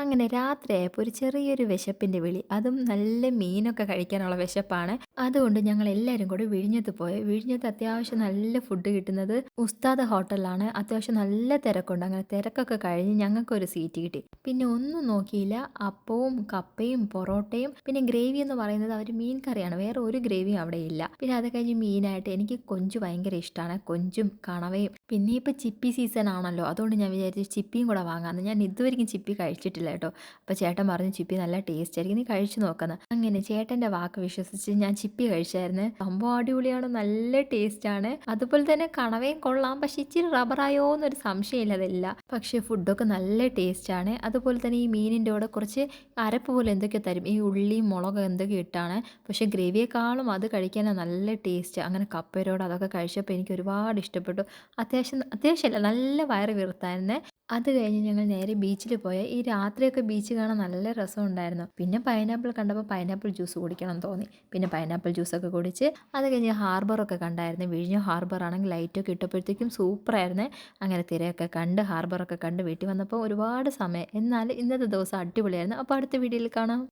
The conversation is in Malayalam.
അങ്ങനെ രാത്രിയായപ്പോൾ ഒരു ചെറിയൊരു വിശപ്പിന്റെ വിളി. അതും നല്ല മീനൊക്കെ കഴിക്കാനുള്ള വിശപ്പാണ്. അതുകൊണ്ട് ഞങ്ങൾ എല്ലാവരും കൂടി വിഴിഞ്ഞത്ത് പോയി. വിഴിഞ്ഞത്ത് അത്യാവശ്യം നല്ല ഫുഡ് കിട്ടുന്നത് ഉസ്താദ് ഹോട്ടലാണ് അത്യാവശ്യം നല്ല തിരക്കുണ്ട്. അങ്ങനെ തിരക്കൊക്കെ കഴിഞ്ഞ് ഞങ്ങൾക്കൊരു സീറ്റ് കിട്ടി. പിന്നെ ഒന്നും നോക്കിയില്ല. അപ്പവും കപ്പയും പൊറോട്ടയും പിന്നെ ഗ്രേവി എന്ന് പറയുന്നത് അവർ മീൻ കറിയാണ്. വേറെ ഒരു ഗ്രേവിയും അവിടെ ഇല്ല. പിന്നെ അത് കഴിഞ്ഞ് മീനായിട്ട് എനിക്ക് കൊഞ്ച് ഭയങ്കര ഇഷ്ടമാണ് കൊഞ്ചും കണവയും. പിന്നെ ഇപ്പോൾ ചിപ്പി സീസൺ ആണല്ലോ. അതുകൊണ്ട് ഞാൻ വിചാരിച്ചു ചിപ്പിയും കൂടെ വാങ്ങാമെന്ന് ഞാൻ ഇതുവരെയും ചിപ്പി കഴിച്ചിട്ടില്ല. കേട്ടോ അപ്പോൾ ചേട്ടൻ പറഞ്ഞു ചിപ്പി നല്ല ടേസ്റ്റ് ആയിരിക്കും നീ കഴിച്ചു നോക്കുന്നത് അങ്ങനെ ചേട്ടന്റെ വാക്ക് വിശ്വസിച്ച് ഞാൻ ചിപ്പി കഴിച്ചായിരുന്നു. സംഭവം അടിപൊളിയാണ് നല്ല ടേസ്റ്റാണ് അതുപോലെ തന്നെ കണവയും കൊള്ളാം പക്ഷേ ഇച്ചിരി റബ്ബറായോ എന്നൊരു സംശയമില്ല അതല്ല. പക്ഷേ ഫുഡൊക്കെ നല്ല ടേസ്റ്റാണ് അതുപോലെ തന്നെ ഈ മീനിന്റെ കൂടെ കുറച്ച് അരപ്പ് പോലെ എന്തൊക്കെ തരും? ഈ ഉള്ളിയും മുളക് എന്തൊക്കെ ഇട്ടാണ്? പക്ഷേ ഗ്രേവിയെക്കാളും അത് കഴിക്കാനാണ് നല്ല ടേസ്റ്റ് അങ്ങനെ കപ്പരോട് അതൊക്കെ കഴിച്ചപ്പോൾ എനിക്ക് ഒരുപാട് ഇഷ്ടപ്പെട്ടു. അത്യാവശ്യം അത്യാവശ്യമല്ല നല്ല വയറ് വീർത്തായിരുന്നു. അത് കഴിഞ്ഞ് ഞങ്ങൾ നേരെ ബീച്ചിൽ പോയ. ഈ രാത്രിയൊക്കെ ബീച്ച് കാണാൻ നല്ല രസം ഉണ്ടായിരുന്നു പിന്നെ പൈനാപ്പിൾ കണ്ടപ്പോൾ പൈനാപ്പിൾ ജ്യൂസ് കുടിക്കണം തോന്നി. പിന്നെ പൈനാപ്പിൾ ജ്യൂസൊക്കെ കുടിച്ച് അത് കഴിഞ്ഞ് ഹാർബറൊക്കെ കണ്ടായിരുന്നു. വിഴിഞ്ഞ ഹാർബർ ആണെങ്കിൽ ലൈറ്റൊക്കെ ഇട്ടപ്പോഴത്തേക്കും സൂപ്പറായിരുന്നു അങ്ങനെ തിരയൊക്കെ കണ്ട് ഹാർബറൊക്കെ കണ്ട് വീട്ടിൽ വന്നപ്പോൾ ഒരുപാട് സമയം. എന്നാൽ ഇന്നത്തെ ദിവസം അടിപൊളിയായിരുന്നു. അപ്പോൾ അടുത്ത വീഡിയോയിൽ കാണാം.